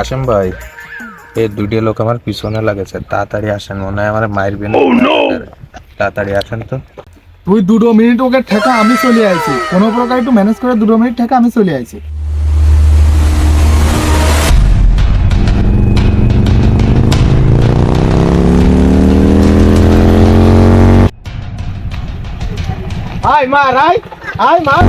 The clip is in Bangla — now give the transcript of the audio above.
কাশেম ভাই এই দুটি লোক আমার পিছনে লাগেছে তাড়াতাড়ি আসেন মনে হয় আমার মায়ের বিন oh, তাড়াতাড়ি আসেন তো। তুই দুটো মিনিট ওকে ঠেকা আমি চলে আইছি। কোনো প্রকার একটু ম্যানেজ করে দুটো মিনিট ঠেকা আমি চলে আইছি। আয় মার আয় আয় মার